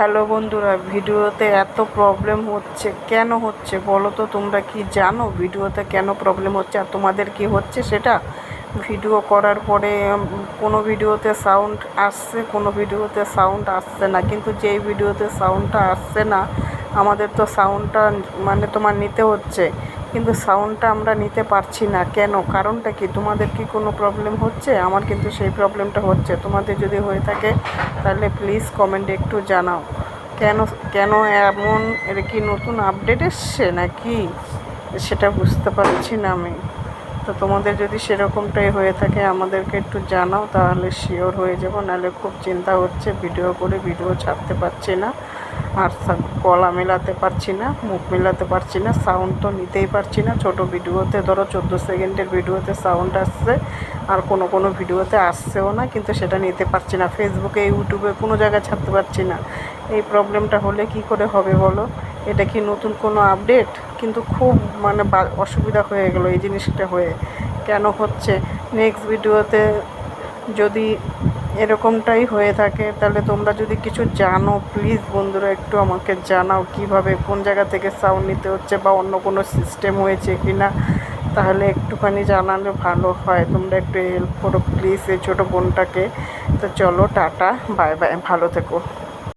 Hello বন্ধুরা, ভিডিওতে এত প্রবলেম হচ্ছে, কেন হচ্ছে বলো তো তোমরা কি জানো? ভিডিওতে কেন প্রবলেম হচ্ছে আর তোমাদের কি হচ্ছে সেটা? ভিডিও করার পরে কোনো ভিডিওতে সাউন্ড আসছে, কোনো ভিডিওতে সাউন্ড আসছে না। কিন্তু যেই ভিডিওতে সাউন্ডটা আসছে না আমাদের তো সাউন্ডটা মানে তোমার নিতে হচ্ছে। কিন্তু সাউন্ডটা আমরা নিতে পারছি না। কেন? কারণটা কি? তোমাদের কি কোনো প্রবলেম হচ্ছে? আমার কিন্তু সেই প্রবলেমটা হচ্ছে। তোমাদের যদি হয়ে থাকে, তাহলে প্লিজ কমেন্টে একটু জানাও। কেন কেন এমন এটা কি নতুন আপডেট এসছে নাকি? সেটা বুঝতে পারছি না আমি। তো তোমাদের যদি সেরকমটাই হয়ে থাকে, আমাদেরকে একটু জানাও, তাহলে শিওর হয়ে যাব। নাহলে খুব চিন্তা হচ্ছে ভিডিও করে ভিডিও ছাড়তে পারছি না। আর গলা মেলাতে পারছি না, মুখ মেলাতে পারছি না সাউন্ড তো নিতেই পারছি না। ছোট ভিডিওতে ধরো চোদ্দ সেকেন্ডের ভিডিওতে সাউন্ড আসছে, আর কোনো কোনো ভিডিওতে আসছেও না, কিন্তু সেটা নিতে পারছি না। ফেসবুকে ইউটিউবে কোনো জায়গায় ছাড়তে পারছি না। এই প্রবলেমটা হলে কি করে হবে বলো? এটা কি নতুন কোনো আপডেট কিন্তু খুব মানে অসুবিধা হয়ে গেলো এই জিনিসটা হয়ে। কেন হচ্ছে? নেক্সট ভিডিওতে যদি এরকমটাই হয়ে থাকে। তাহলে তোমরা যদি কিছু জানো প্লিজ বন্ধুরা একটু আমাকে জানাও কীভাবে, কোন জায়গা থেকে সাউন্ড নিতে হচ্ছে বা অন্য কোনো সিস্টেম হয়েছে কি না তাহলে একটুখানি জানালে ভালো হয়। তোমরা একটু হেল্প করো প্লিজ এই ছোটো বোনটাকে। তো চলো, টাটা বাই বাই ভালো থেকো।